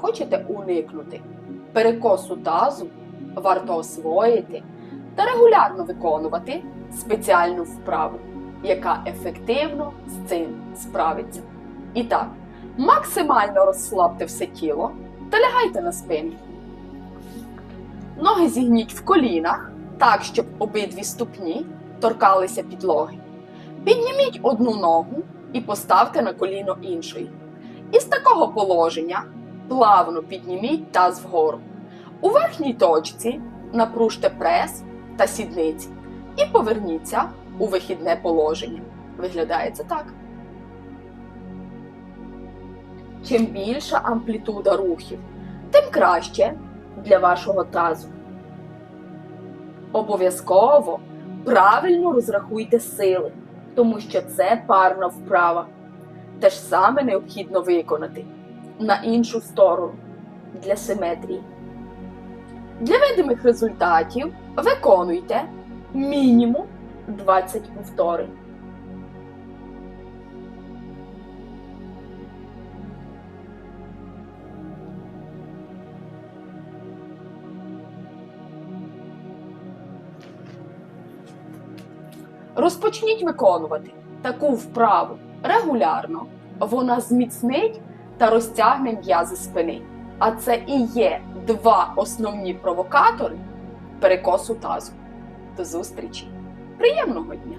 хочете уникнути перекосу тазу, варто освоїти та регулярно виконувати спеціальну вправу, яка ефективно з цим справиться. І так, максимально розслабте все тіло та лягайте на спину. Ноги зігніть в колінах, так, щоб обидві ступні торкалися підлоги. Підніміть одну ногу і поставте на коліно іншої. Із такого положення плавно підніміть таз вгору. У верхній точці напружте прес та сідниці і поверніться у вихідне положення. Виглядає це так. Чим більша амплітуда рухів, тим краще для вашого тазу. Обов'язково правильно розрахуйте сили, тому що це парна вправа. Те ж саме необхідно виконати на іншу сторону для симетрії. Для видимих результатів виконуйте мінімум 20 повторень. Розпочніть виконувати таку вправу регулярно. Вона зміцнить та розтягне м'язи спини. А це і є два основні провокатори перекосу тазу. До зустрічі! Приємного дня!